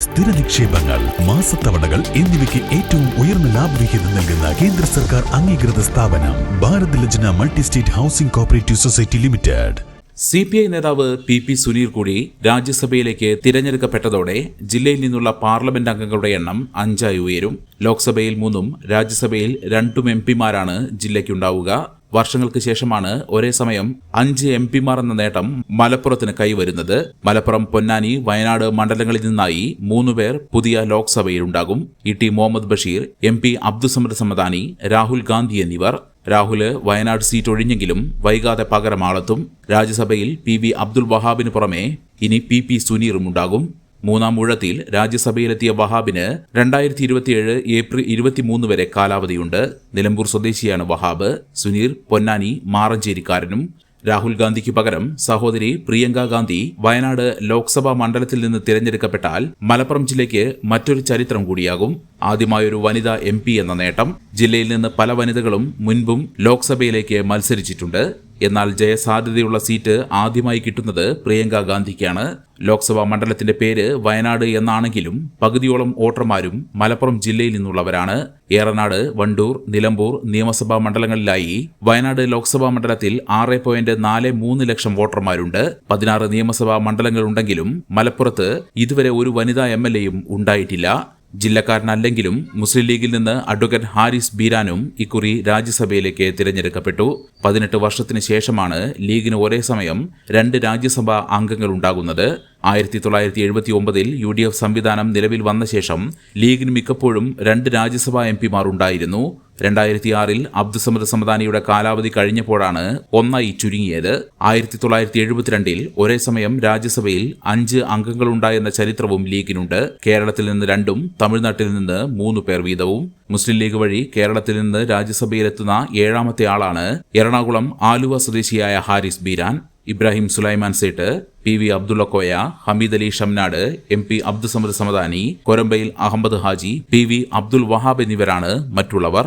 സ്ഥിര നിക്ഷേപങ്ങൾ മാസത്തവണകൾ എന്നിവയ്ക്ക് ഏറ്റവും ഉയർന്ന ലാഭവിഹിതം നൽകുന്ന കേന്ദ്ര സർക്കാർ അംഗീകൃത സ്ഥാപനം Bharat Lajna multi state housing cooperative society limited. CPI P I നേതാവ് പി പി സുനീർ കൂടി രാജ്യസഭയിലേക്ക് തിരഞ്ഞെടുക്കപ്പെട്ടതോടെ ജില്ലയിൽ നിന്നുള്ള പാർലമെന്റ് അംഗങ്ങളുടെ എണ്ണം അഞ്ചായി ഉയരും. ലോക്സഭയിൽ മൂന്നും രാജ്യസഭയിൽ രണ്ടും എം പിമാരാണ് ജില്ലയ്ക്കുണ്ടാവുക. വർഷങ്ങൾക്ക് ശേഷമാണ് ഒരേ സമയം അഞ്ച് എം പിമാർ എന്ന നേട്ടം മലപ്പുറത്തിന് കൈവരുന്നത്. മലപ്പുറം പൊന്നാനി വയനാട് മണ്ഡലങ്ങളിൽ നിന്നായി മൂന്നുപേർ പുതിയ ലോക്സഭയിലുണ്ടാകും. E T Muhammad Basheer M P Abdussamad Samadani Rahul Gandhi എന്നിവർ. രാഹുൽ വയനാട് സീറ്റ് ഒഴിഞ്ഞെങ്കിലും വൈകാതെ പകരമാളത്തും. രാജ്യസഭയിൽ പി വി അബ്ദുൽ വഹാബിന് പുറമെ ഇനി പി പി സുനീറും ഉണ്ടാകും. മൂന്നാം ഊഴത്തിൽ രാജ്യസഭയിലെത്തിയ വഹാബിന് രണ്ടായിരത്തി ഇരുപത്തിയേഴ് ഏപ്രിൽ ഇരുപത്തിമൂന്ന് വരെ കാലാവധിയുണ്ട്. നിലമ്പൂർ സ്വദേശിയാണ് വഹാബ്. സുനീർ പൊന്നാനി മാറഞ്ചേരിക്കാരനും രാഹുൽ ഗാന്ധിക്ക് പകരം സഹോദരി പ്രിയങ്ക ഗാന്ധി വയനാട് ലോക്സഭാ മണ്ഡലത്തിൽ നിന്ന് തിരഞ്ഞെടുക്കപ്പെട്ടാൽ മലപ്പുറം ജില്ലയ്ക്ക് മറ്റൊരു ചരിത്രം കൂടിയാകും. ആദ്യമായൊരു വനിതാ എം എന്ന നേട്ടം. ജില്ലയിൽ നിന്ന് പല വനിതകളും മുൻപും ലോക്സഭയിലേക്ക് മത്സരിച്ചിട്ടുണ്ട്. എന്നാൽ ജയസാധ്യതയുള്ള സീറ്റ് ആദ്യമായി കിട്ടുന്നത് പ്രിയങ്ക ഗാന്ധിക്കാണ്. ലോക്സഭാ മണ്ഡലത്തിന്റെ പേര് വയനാട് എന്നാണെങ്കിലും പകുതിയോളം വോട്ടർമാരും മലപ്പുറം ജില്ലയിൽ നിന്നുള്ളവരാണ്. ഏറനാട് വണ്ടൂർ നിലമ്പൂർ നിയമസഭാ മണ്ഡലങ്ങളിലായി വയനാട് ലോക്സഭാ മണ്ഡലത്തിൽ ആറ് പോയിന്റ് നാല് മൂന്ന് ലക്ഷം വോട്ടർമാരുണ്ട്. പതിനാറ് നിയമസഭാ മണ്ഡലങ്ങളുണ്ടെങ്കിലും മലപ്പുറത്ത് ഇതുവരെ ഒരു വനിതാ എം എൽ എയും ഉണ്ടായിട്ടില്ല. ജില്ലക്കാരനല്ലെങ്കിലും മുസ്ലിം ലീഗിൽ നിന്ന് അഡ്വക്കേറ്റ് ഹാരിസ് ബീരാനും ഇക്കുറി രാജ്യസഭയിലേക്ക് തിരഞ്ഞെടുക്കപ്പെട്ടു. പതിനെട്ട് വർഷത്തിന് ശേഷമാണ് ലീഗിന് ഒരേ സമയം രണ്ട് രാജ്യസഭാ അംഗങ്ങൾ ഉണ്ടാകുന്നത്. ആയിരത്തി തൊള്ളായിരത്തി എഴുപത്തി ഒമ്പതിൽ യു ഡി എഫ് സംവിധാനം നിലവിൽ വന്ന ശേഷം ലീഗിന് മിക്കപ്പോഴും രണ്ട് രാജ്യസഭാ എം പിമാർ ഉണ്ടായിരുന്നു. രണ്ടായിരത്തി ആറിൽ അബ്ദുസമദ് സമദാനിയുടെ കാലാവധി കഴിഞ്ഞപ്പോഴാണ് ഒന്നായി ചുരുങ്ങിയത്. ആയിരത്തി തൊള്ളായിരത്തി എഴുപത്തിരണ്ടിൽ ഒരേ സമയം രാജ്യസഭയിൽ അഞ്ച് അംഗങ്ങളുണ്ടായെന്ന ചരിത്രവും ലീഗിനുണ്ട്. കേരളത്തിൽ നിന്ന് രണ്ടും തമിഴ്നാട്ടിൽ നിന്ന് മൂന്ന് പേർ വീതവും. മുസ്ലിം ലീഗ് വഴി കേരളത്തിൽ നിന്ന് രാജ്യസഭയിലെത്തുന്ന ഏഴാമത്തെ ആളാണ് എറണാകുളം ആലുവ സ്വദേശിയായ Haris Beeran Ibrahim Sulaiman Sait P V Abdulla Koya Hameed Ali Shamnad M P Abdussamad Samadani Korambayil Ahammed Haji P V Abdul Wahab എന്നിവരാണ് മറ്റുള്ളവർ.